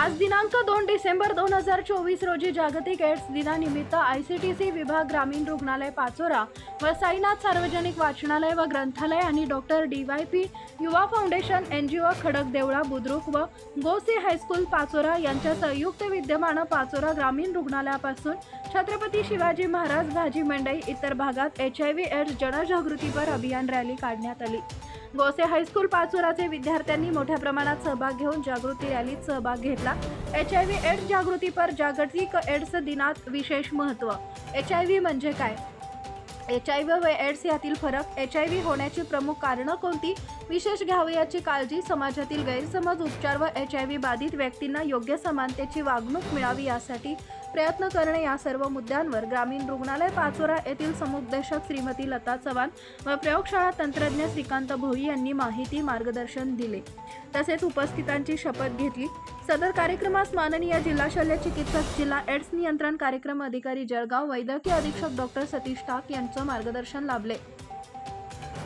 आज दिनांक दोन डिसेंबर दोन हजार चोवीस रोजी जागतिक एड्स दिनानिमित्त आय सी टी सी विभाग ग्रामीण रुग्णालय पाचोरा व साईनाथ सार्वजनिक वाचनालय व ग्रंथालय आणि doctor D Y P Yuva foundation N G O Khadak Deola Budruk व गोसी हायस्कूल पाचोरा यांच्या संयुक्त विद्यमानं पाचोरा ग्रामीण रुग्णालयापासून छत्रपती शिवाजी महाराज भाजी मंडई इतर भागात एच आय व्ही एड्स जनजागृतीपर अभियान रॅली काढण्यात आली. गोसे हायस्कूल पाचोराचे विद्यार्थ्यांनी मोठ्या प्रमाणात सहभाग घेऊन जागृती रॅलीत सहभाग घेतला. एच आय व्ही एड्स जागृतीपर जागतिक एड्स दिनात विशेष महत्त्व एच आय व्ही म्हणजे काय? एच आय व्ही व एड्स यातील फरक एच आय व्ही होण्याची प्रमुख कारणं कोणती? विशेष घ्यावी याची काळजी समाजातील गैरसमज उपचार व एच आय व्ही बाधित व्यक्तींना योग्य समानतेची वागणूक मिळावी यासाठी प्रयत्न करणे या सर्व मुद्द्यांवर ग्रामीण रुग्णालय पाचोरा येथील समुपदेशक श्रीमती लता चव्हाण व प्रयोगशाळा तंत्रज्ञ श्रीकांत भोई यांनी माहिती मार्गदर्शन दिले. तसेच उपस्थितांची शपथ घेतली. सदर कार्यक्रमास माननीय जिल्हा शल्य चिकित्सक जिल्हा एड्स नियंत्रण कार्यक्रम अधिकारी जळगाव वैद्यकीय अधीक्षक डॉक्टर सतीश टाक यांचं मार्गदर्शन लाभले.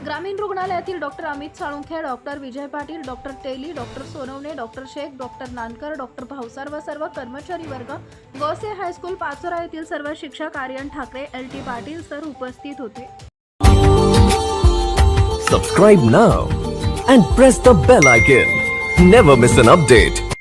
ग्रामीण रुग्णालयातील doctor Amit Salunkhe doctor Vijay Patil doctor Teli doctor Sonawane doctor Shaikh doctor Nankar doctor Bhavsar व सर्व कर्मचारी वर्ग गोसे हायस्कूल पाचोरा येथील सर्व शिक्षक Aryan Thackeray L T Patil sir उपस्थित होते. Subscribe now and press the bell icon never miss an update